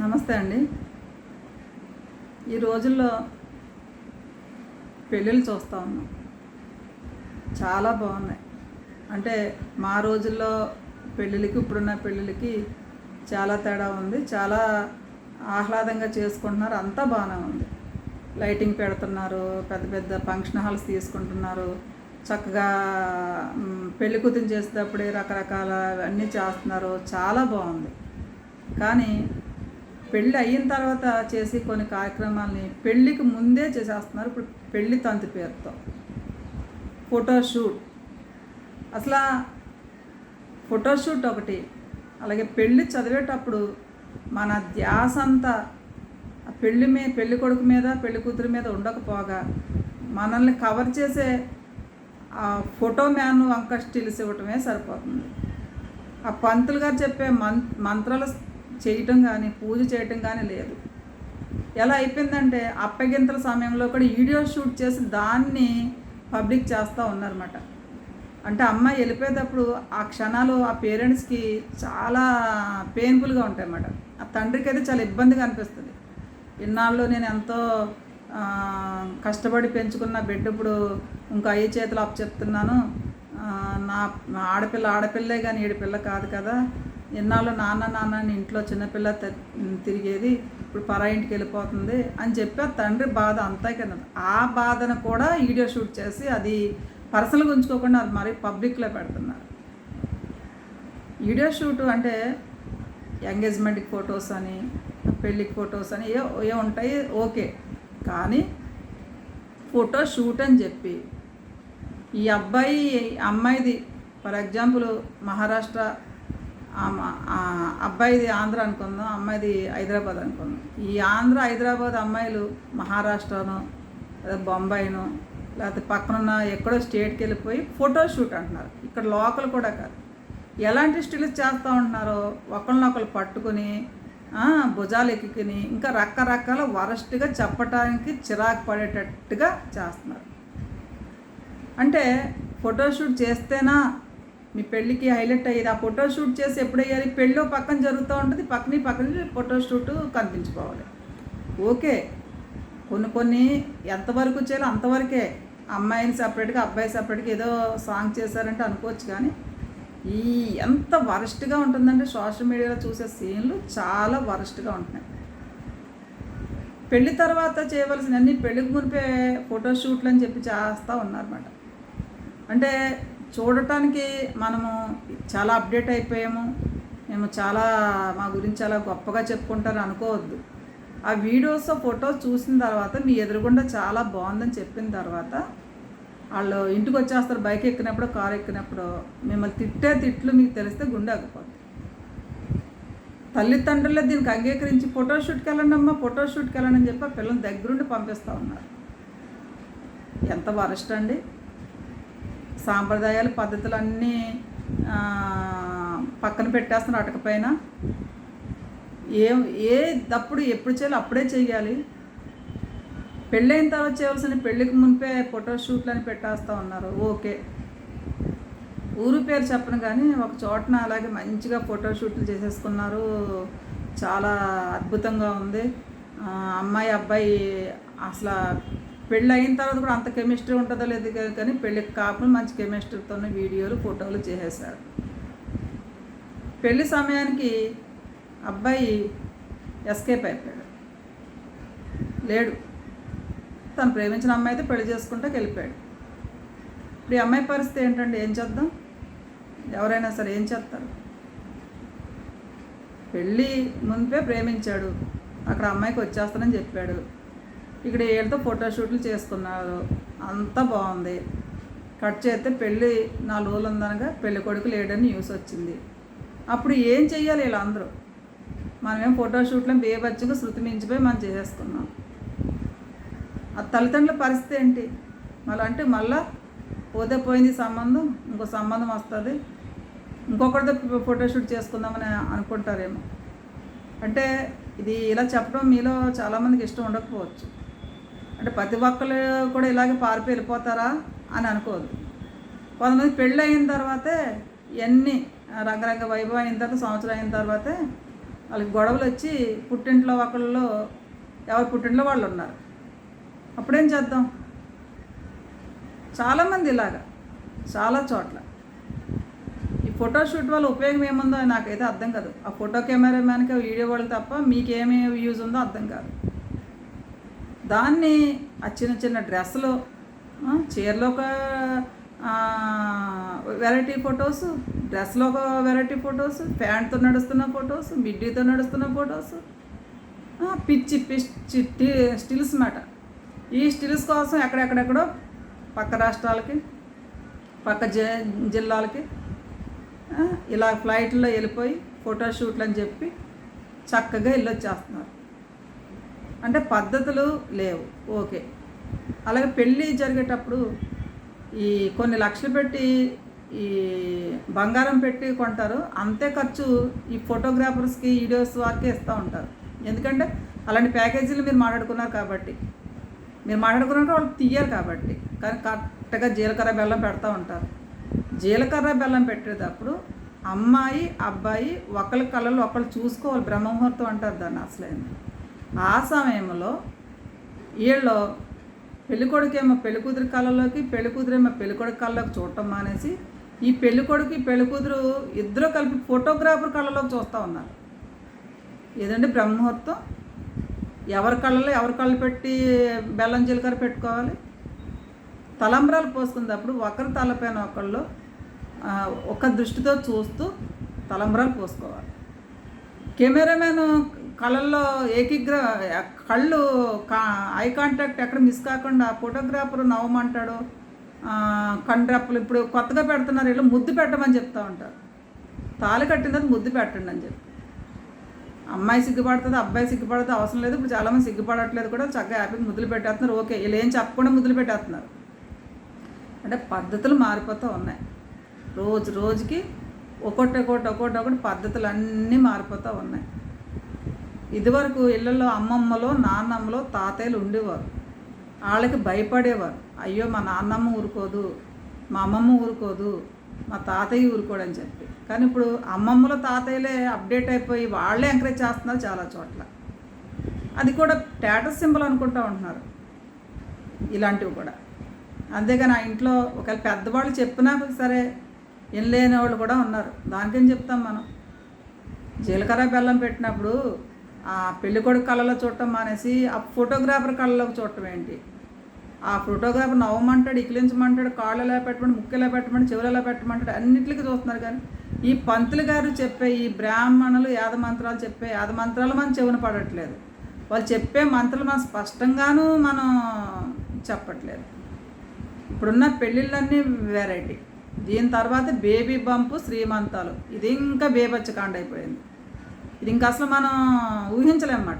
నమస్తే అండి. ఈ రోజుల్లో పెళ్ళిళ్ళు చూస్తూ ఉన్నాం. చాలా బాగున్నాయి. అంటే మా రోజుల్లో పెళ్ళిళ్ళకి ఇప్పుడున్న పెళ్ళిళ్ళకి చాలా తేడా ఉంది. చాలా ఆహ్లాదంగా చేసుకుంటున్నారు. అంతా బాగానే ఉంది. లైటింగ్ పెడుతున్నారు. పెద్ద పెద్ద ఫంక్షన్ హాల్స్ తీసుకుంటున్నారు. చక్కగా మ్, పెళ్ళి కూతురు చేసేటప్పుడే రకరకాల అన్నీ చేస్తున్నారు. చాలా బాగుంది. కానీ పెళ్ళి అయిన తర్వాత చేసి కొన్ని కార్యక్రమాలని పెళ్ళికి ముందే చేసేస్తున్నారు. ఇప్పుడు పెళ్ళి తంతు పేరుతో. ఫోటోషూట్ అసలు ఫోటోషూట్ ఒకటి. అలాగే పెళ్ళి చదివేటప్పుడు మన ధ్యాస అంతా పెళ్ళి మీ పెళ్ళి కొడుకు మీద పెళ్ళి కూతురు మీద ఉండకపోగా మనల్ని కవర్ చేసే ఆ ఫోటో మ్యాన్ వంక స్టిల్స్ ఇవ్వటమే సరిపోతుంది. ఆ పంతులు గారు చెప్పే మం మంత్రాలు చేయటం కానీ పూజ చేయటం కానీ లేదు. ఎలా అయిపోయిందంటే అప్పగింతల సమయంలో కూడా వీడియో షూట్ చేసి దాన్ని పబ్లిక్ చేస్తూ ఉన్నారన్నమాట. అంటే అమ్మాయి వెళ్ళిపోయేటప్పుడు ఆ క్షణాలు ఆ పేరెంట్స్కి చాలా పెయిన్ఫుల్గా ఉంటాయి అన్నమాట ఆ తండ్రికి అయితే చాలా ఇబ్బందిగా అనిపిస్తుంది. ఇన్నాళ్ళు నేను ఎంతో కష్టపడి పెంచుకున్న బిడ్డ ఇప్పుడు ఇంకా అయ్యే చేతులు అప్పచెప్తున్నాను. నా ఆడపిల్ల ఆడపిల్లే కానీ ఏడుపిల్ల కాదు కదా. ఎన్నాళ్ళు నాన్న నాన్న అని ఇంట్లో చిన్నపిల్ల తిరిగేది ఇప్పుడు పరా ఇంటికి వెళ్ళిపోతుంది అని చెప్పి ఆ తండ్రి బాధ అంతా కదా ఆ బాధను కూడా వీడియో షూట్ చేసి అది పర్సనల్గా ఉంచుకోకుండా అది మరీ పబ్లిక్లో పెడుతున్నారు. వీడియో షూట్ అంటే ఎంగేజ్మెంట్కి ఫొటోస్ అని పెళ్ళికి ఫొటోస్ అని ఏ ఏ ఉంటాయి ఓకే. కానీ ఫోటో షూట్ అని చెప్పి ఈ అబ్బాయి అమ్మాయిది ఫర్ ఎగ్జాంపుల్ మహారాష్ట్ర అబ్బాయిది ఆంధ్ర అనుకుందాం అమ్మాయిది హైదరాబాద్ అనుకుందాం. ఈ ఆంధ్ర హైదరాబాద్ అమ్మాయిలు మహారాష్ట్రను లేదా బొంబాయిను లేకపోతే పక్కనున్న ఎక్కడో స్టేట్కి వెళ్ళిపోయి ఫోటో షూట్ అంటున్నారు. ఇక్కడ లోకల్ కూడా కాదు. ఎలాంటి స్టిల్స్ చేస్తూ ఉంటున్నారో ఒకరినొకరు పట్టుకుని భుజాలు ఎక్కిని ఇంకా రకరకాల వరస్ట్గా చెప్పటానికి చిరాకు పడేటట్టుగా చేస్తున్నారు. అంటే ఫోటోషూట్ చేస్తేనా మీ పెళ్ళికి హైలైట్ అయ్యేది. ఆ ఫోటోషూట్ చేసి ఎప్పుడు వేయాలి పెళ్ళి పక్కన జరుగుతూ ఉంటుంది. పక్కన పక్కన ఫోటోషూట్ కనిపించుకోవాలి. ఓకే. కొన్ని కొన్ని ఎంతవరకు చేయాలో అంతవరకే. అమ్మాయిని సపరేట్గా అబ్బాయి సపరేట్గా ఏదో సాంగ్ చేశారంటే అనుకోవచ్చు కానీ ఈ ఎంత వరస్ట్గా ఉంటుందంటే సోషల్ మీడియాలో చూసే సీన్లు చాలా వరస్ట్గా ఉంటున్నాయి. పెళ్ళి తర్వాత చేయవలసిన అన్ని పెళ్ళికి మునిపే ఫోటోషూట్లు అని చెప్పి చేస్తూ ఉన్నారన్నమాట. అంటే చూడటానికి మనము చాలా అప్డేట్ అయిపోయాము. మేము చాలా మా గురించి చాలా గొప్పగా చెప్పుకుంటారు అనుకోవద్దు. ఆ వీడియోస్ ఫొటోస్ చూసిన తర్వాత మీ ఎదురుగుండా చాలా బాగుందని చెప్పిన తర్వాత వాళ్ళు ఇంటికి వచ్చేస్తారు బైక్ ఎక్కినప్పుడు కారు ఎక్కినప్పుడు మిమ్మల్ని తిట్టే తిట్లు మీకు తెలిస్తే గుండె ఆగిపోతుంది తల్లిదండ్రులే దీనికి అంగీకరించి ఫోటోషూట్కి వెళ్ళండి అమ్మా ఫోటోషూట్కి వెళ్ళండి అని చెప్పి ఆ పిల్లల్ని దగ్గరుండి పంపిస్తూ ఉన్నారు. ఎంత వరస్ట్ అండి సాంప్రదాయాలు పద్ధతులు అన్నీ పక్కన పెట్టేస్తున్నారు అటకపైన ఏ ఏ తప్పుడు ఎప్పుడు చేయాలి అప్పుడే చేయాలి. పెళ్ళైన తర్వాత చేయవలసిన పెళ్ళికి మునిపే ఫోటోషూట్లు అని పెట్టేస్తూ ఉన్నారు. ఓకే. ఊరు పేరు చెప్పను కానీ ఒక చోటన అలాగే మంచిగా ఫోటోషూట్లు చేసేసుకున్నారు. చాలా అద్భుతంగా ఉంది. అమ్మాయి అబ్బాయి అసలు పెళ్ళి అయిన తర్వాత కూడా అంత కెమిస్ట్రీ ఉంటుందో లేదు కానీ పెళ్ళికి కాకుండా మంచి కెమిస్ట్రీతోనే వీడియోలు ఫోటోలు చేసేసారు పెళ్ళి సమయానికి అబ్బాయి ఎస్కేప్ అయిపోయాడు. లేడు. తను ప్రేమించిన అమ్మాయి అయితే పెళ్ళి చేసుకుంటే వెళ్ళిపోయాడు. ఇప్పుడు ఈ అమ్మాయి పరిస్థితి ఏంటంటే ఏం చేద్దాం? ఎవరైనా సరే ఏం చేస్తారు? పెళ్ళి ముందే ప్రేమించాడు. అక్కడ అమ్మాయికి వచ్చేస్తానని చెప్పాడు. ఇక్కడ వీళ్ళతో ఫోటోషూట్లు చేసుకున్నారు. అంతా బాగుంది. కట్ చేస్తే పెళ్ళి నాలుగు రోజులు ఉందనగా పెళ్ళి కొడుకు లేడని న్యూస్ వచ్చింది. అప్పుడు ఏం చెయ్యాలి వీళ్ళందరూ? మనమేం ఫోటోషూట్లో బేబచ్చిగా శృతి మించిపోయి మనం చేసేసుకున్నాం ఆ తల్లిదండ్రుల పరిస్థితి ఏంటి? మళ్ళీ అంటే మళ్ళా పోతే పోయింది సంబంధం ఇంకో సంబంధం వస్తుంది. ఇంకొకరితో ఫోటోషూట్ చేసుకుందామని అనుకుంటారేమో. అంటే ఇది ఇలా చెప్పడం మీలో చాలామందికి ఇష్టం ఉండకపోవచ్చు. అంటే ప్రతి ఒక్కరు కూడా ఇలాగే పారిపోయి వెళ్ళిపోతారా అని అనుకోదు. కొంతమంది పెళ్ళి అయిన తర్వాతే ఇవన్నీ రంగరంగ వైభవం అయిన తర్వాత సంవత్సరం అయిన తర్వాతే వాళ్ళకి గొడవలు వచ్చి పుట్టింట్లో ఒకళ్ళు ఎవరి పుట్టింట్లో వాళ్ళు ఉన్నారు. అప్పుడేం చేద్దాం? చాలామంది ఇలాగా చాలా చోట్ల. ఈ ఫోటో షూట్ వల్ల ఉపయోగం ఏముందో నాకైతే అర్థం కాదు. ఆ ఫోటో కెమెరా మ్యాన్కి వీడియో వాళ్ళు తప్ప మీకేమేమి యూజ్ ఉందో అర్థం కాదు. దాన్ని ఆ చిన్న చిన్న డ్రెస్సులు చీరలో ఒక వెరైటీ ఫొటోస్ డ్రెస్లో ఒక వెరైటీ ఫొటోస్ ప్యాంట్తో నడుస్తున్న ఫొటోస్ మిడ్డీతో నడుస్తున్న ఫొటోస్ పిచ్చి పిచ్చి స్టిల్స్ మాట. ఈ స్టిల్స్ కోసం ఎక్కడెక్కడెక్కడో పక్క రాష్ట్రాలకి పక్క జిల్లాలకి ఇలా ఫ్లైట్లో వెళ్ళిపోయి ఫోటోషూట్లు అని చెప్పి చక్కగా వెళ్ళొచ్చేస్తున్నారు. అంటే పద్ధతులు లేవు. ఓకే. అలాగే పెళ్ళి జరిగేటప్పుడు ఈ కొన్ని లక్షలు పెట్టి ఈ బంగారం పెట్టి కొంటారు. అంతే ఖర్చు ఈ ఫోటోగ్రాఫర్స్కి వీడియోస్ వారికి ఇస్తూ ఉంటారు. ఎందుకంటే అలాంటి ప్యాకేజీలు మీరు మాట్లాడుకున్నారు కాబట్టి. మీరు మాట్లాడుకున్నాక వాళ్ళు తీయరు కాబట్టి. కానీ కరెక్ట్గా జీలకర్ర బెల్లం పెడతా ఉంటారు. జీలకర్ర బెల్లం పెట్టేటప్పుడు అమ్మాయి అబ్బాయి ఒకళ్ళ కళ్ళలో ఒకళ్ళు చూసుకోవాలి. బ్రహ్మముహూర్తం అంటారు దాన్ని అసలైంది ఆ సమయంలో వీళ్ళు పెళ్ళికొడుకేమో పెళ్ళికూతురు కళ్ళలోకి పెళ్ళికూతురేమో పెళ్ళికొడుకు కళ్ళలోకి చూడటం మానేసి ఈ పెళ్ళికొడుకు పెళ్ళికూతురు ఇద్దరు కలిపి ఫోటోగ్రాఫర్ కళ్ళలోకి చూస్తూ ఉన్నారు. ఏదంటే బ్రహ్మముహూర్తం? ఎవరి కళ్ళలో ఎవరి కళ్ళు పెట్టి బెల్లం జీలకర్ర పెట్టుకోవాలి? తలంబ్రాలు పోసుకున్నప్పుడు ఒకరి తలపైన ఒకళ్ళు ఒక దృష్టితో చూస్తూ తలంబ్రాలు పోసుకోవాలి. కెమెరామెన్ కళ్ళల్లో ఏకీగ్ర కళ్ళు కా ఐ కాంటాక్ట్ ఎక్కడ మిస్ కాకుండా ఫోటోగ్రాఫర్ నవ్వమంటాడు. కండ్రప్పులు ఇప్పుడు కొత్తగా పెడుతున్నారు వీళ్ళు ముద్దు పెట్టమని చెప్తా ఉంటారు. తాళి కట్టిన తర్వాత ముద్దు పెట్టండి అని చెప్పి. అమ్మాయి సిగ్గుపడుతుంది అబ్బాయి సిగ్గుపడుతుంది అవసరం లేదు. ఇప్పుడు చాలామంది సిగ్గుపడట్లేదు కూడా చక్కగా హ్యాపీగా ముద్దులు పెట్టేస్తున్నారు. ఓకే వీళ్ళు ఏం చెప్పకుండా ముద్దులు పెట్టేస్తున్నారు. అంటే పద్ధతులు మారిపోతూ ఉన్నాయి. రోజు రోజుకి ఒకటి ఒకటి ఒకటి ఒకటి పద్ధతులు అన్నీ మారిపోతూ ఉన్నాయి. ఇదివరకు ఇళ్ళల్లో అమ్మమ్మలో నాన్నమ్మలో తాతయ్యలు ఉండేవారు. వాళ్ళకి భయపడేవారు. అయ్యో మా నాన్నమ్మ ఊరుకోదు మా అమ్మమ్మ ఊరుకోదు మా తాతయ్య ఊరుకోడని చెప్పి. కానీ ఇప్పుడు అమ్మమ్మలో తాతయ్యలే అప్డేట్ అయిపోయి వాళ్ళే ఎంకరేజ్ చేస్తున్నారు చాలా చోట్ల. అది కూడా స్టేటస్ సింబల్ అనుకుంటూ ఉంటున్నారు. ఇలాంటివి కూడా. అంతేగాని ఆ ఇంట్లో ఒకవేళ పెద్దవాళ్ళు చెప్పినా సరే వినలేని వాళ్ళు కూడా ఉన్నారు. దానికేం చెప్తాం మనం? జీలకర్ర బెల్లం పెట్టినప్పుడు ఆ పెళ్ళికొడుకు కళ్ళలో చూడటం మానేసి ఆ ఫోటోగ్రాఫర్ కళ్ళలోకి చూడటం ఏంటి? ఆ ఫోటోగ్రాఫర్ నవ్వమంటాడు ఇకిలించమంటాడు కాళ్ళు ఎలా పెట్టమని ముక్కు ఎలా పెట్టమని చెవులు ఎలా పెట్టమంటాడు అన్నింటికి చూస్తున్నారు కానీ ఈ పంతులు గారు చెప్పే ఈ బ్రాహ్మణులు యాద మంత్రాలు చెప్పే యాద మంత్రాలు మనం చెవున పడట్లేదు. వాళ్ళు చెప్పే మంత్రాలు మనం స్పష్టంగాను మనం చెప్పట్లేదు. ఇప్పుడున్న పెళ్ళిళ్ళన్నీ వెరైటీ దీని తర్వాత బేబీ బంపు శ్రీమంతాలు. ఇది ఇంకా బేబచ్చకాండ అయిపోయింది ఇది ఇంకా అసలు మనం ఊహించలేమన్నమాట